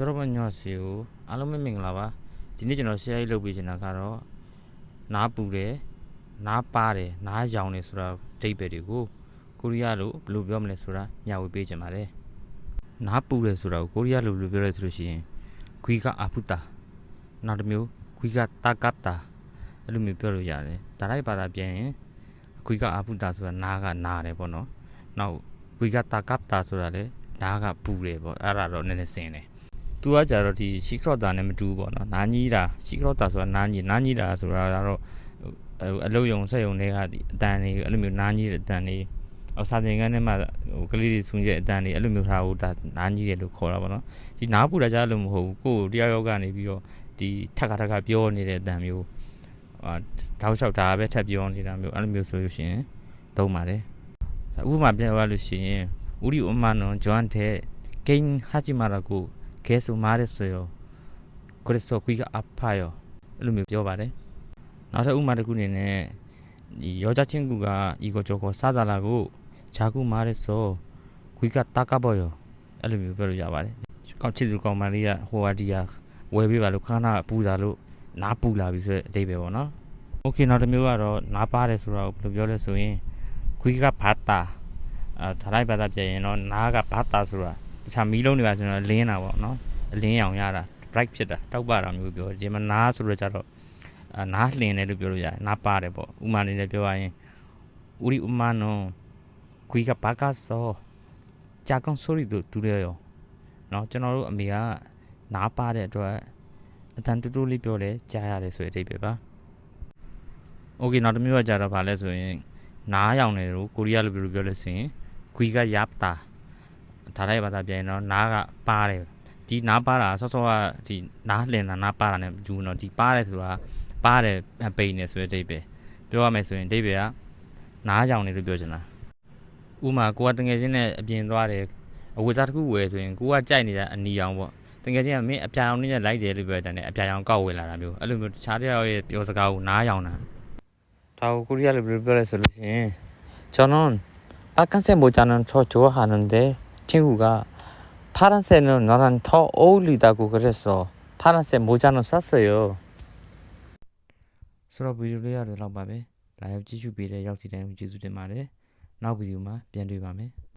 ကျွန်တော်မညော့စီကိုအားလုံးပဲမင်္ဂလာပါဒီနေ့ကျွန်တော် share လုပ်ပေးချင်တာကတော့နားပူတယ်နားပါတယ်နားရောင်တယ်ဆိုတာဒိတ်ပဲတွေကိုကိုရီးယားလိုဘယ်လိုပြောမလဲဆိုတာမျှဝေပေးချင်ပါတယ်နားပူတယ်ဆိုတာကိုကိုရီးယားလိုဘယ်လိုပြောလဲဆိုလို့ရှိရင်ဂွီကအဖူတာနောက်တစ်မျိုးဂွီကတာကပ်တာအဲ့လိုမျိုးပြောလို့ရတယ်ဒါလိုက်ဘာသာပြန်ရင်ဂွီကအဖူတာဆိုတာနားကနားတယ်ပေါ့နော်နောက်ဂွီကတာကပ်တာဆိုတာလည်းနားကပူတယ်ပေါ့အဲ့ဒါတော့နည်းနည်းစင်တယ် သူကကြတော့ဒီရှီခရော့တာနဲ့မတူဘူးပေါ့နော်နားကြီးတာရှီခရော့တာဆိုတာနားကြီးနားကြီးတာဆိုတာကတော့အလုပ်ယုံဆက်ယုံတွေကဒီအတန်တွေအဲ့လိုမျိုးနားကြီးတဲ့အတန်တွေအော်စာသင်ခန်းထဲမှာဟိုကလေးတွေဆူညက်အတန်တွေအဲ့လိုမျိုးထားဟိုဒါနားကြီးတယ်လို့ခေါ်တာပေါ့နော်ဒီနားပူတာကြလို့မဟုတ်ဘူးကိုယ်တရားယောဂကနေပြီးတော့ဒီထက်ခါထက်ခါပြောနေတဲ့အတန်မျိုးအာတောက်လျှောက်တာပဲထပ်ပြောနေတာမျိုးအဲ့လိုမျိုးဆိုလို့ရှိရင်သုံးပါတယ်ဥပမာပြန်ပြောလို့ရှိရင်ဥရိဥမနွန်ဂျွမ်တဲ့ဂိမ်းဟာချီမာရာကို Gas umares ဆိုရော Cristo quick up ရောအဲ့လိုမျိုးပြောပါတယ်နောက်ထပ်ဥမာတစ်ခုအနေနဲ့ဒီရောကြချင်းကူက Igor Joko စသလာကိုဂျာကူမာရဲဆို quick taka ပေါ်ရောအဲ့လိုမျိုးပြောလို့ရပါတယ်ကောက်ချစ်သူကောင်မလေးကဟိုဝါဒီယာဝယ်ပေးပါလို့ခါနာပူစာလို့နားပူလာပြီဆိုတဲ့အတိပဲပေါ့နော်โอเคနောက်တစ်မျိုးကတော့နားပါတယ်ဆိုတာကိုဘယ်လိုပြောလဲဆိုရင် quick ကဘာတာအဲဒါလိုက်ဘာသာပြန်ရင်တော့နားကဘာတာဆိုတာ ခြားမီးလုံးတွေပါကျွန်တော်လင်းတာပေါ့နော်အလင်းရောင်ရတာ bright ဖြစ်တာတောက်ပတာမျိုးပြောဂျင်မနာဆိုတော့ကြတော့နားလှင်တယ်လို့ပြောလို့ရတယ်နားပါတယ်ပေါ့ဥမာနေနဲ့ပြောရရင်ဥရိဥမာနောခွီးကဘာကဆောကြာကောင်းဆိုရီတို့သူရရောเนาะကျွန်တော်တို့အမေကနားပါတဲ့အတွက်အတန်တူတူလေးပြောလဲကြားရတယ်ဆိုတဲ့အဓိပ္ပာယ်ပါโอเคနောက်တစ်မျိုးကကြာတော့ဗာလဲဆိုရင်နားရောင်တယ်လို့ကိုရီးယားလိုပြောလို့ပြောလဲဆိုရင်ခွီးကယပ်တာ ဓာတ်ရိုက်ဘာသာပြန်ရင်တော့နားကပါတယ်ဒီနားပါတာဆော့ဆော့ကဒီနားလှင်တာနားပါတာ ਨੇ ယူနော်ဒီပါတယ်ဆိုတာပါတယ်ပိန်နေဆိုတဲ့အဓိပ္ပာယ်ပြောရမယ်ဆိုရင်အဓိပ္ပာယ်ကနားကြောင်နေလို့ပြောချင်တာဥမာကိုကတကယ်ချင်းနဲ့အပြင်သွားတယ်အဝတ်စားတစ်ခုဝယ်ဆိုရင်ကိုကကြိုက်နေတာအနီအောင်ပေါ့တကယ်ချင်းကမင်းအပြာရောင်နဲ့လိုက်တယ်လို့ပြောတဲ့အတိုင်းအပြာရောင်ကောက်ဝယ်လာတာမျိုးအဲ့လိုမျိုးတခြားတယောက်ရဲ့ပြောစကားကိုနားရောင်တာဒါကိုကိုရီးယားလိုပြောလဲဆိုလို့ရှိရင်ကျွန်တော်ဘာကန်ဆယ်မိုဂျာနန်ချောချောဟာနန်တဲ့ 친구가 파란색은 너랑 더 어울리다고 그랬어. 파란색 모자는 샀어요. ဆိုတော့ဗီဒီယိုလေးရတော့လောက်ပါပဲ။ live ကြည့်ရှုပေးတဲ့ရောက်စီတိုင်းကိုကျေးဇူးတင်ပါတယ်။နောက်ဗီဒီယိုမှာပြန်တွေ့ပါမယ်။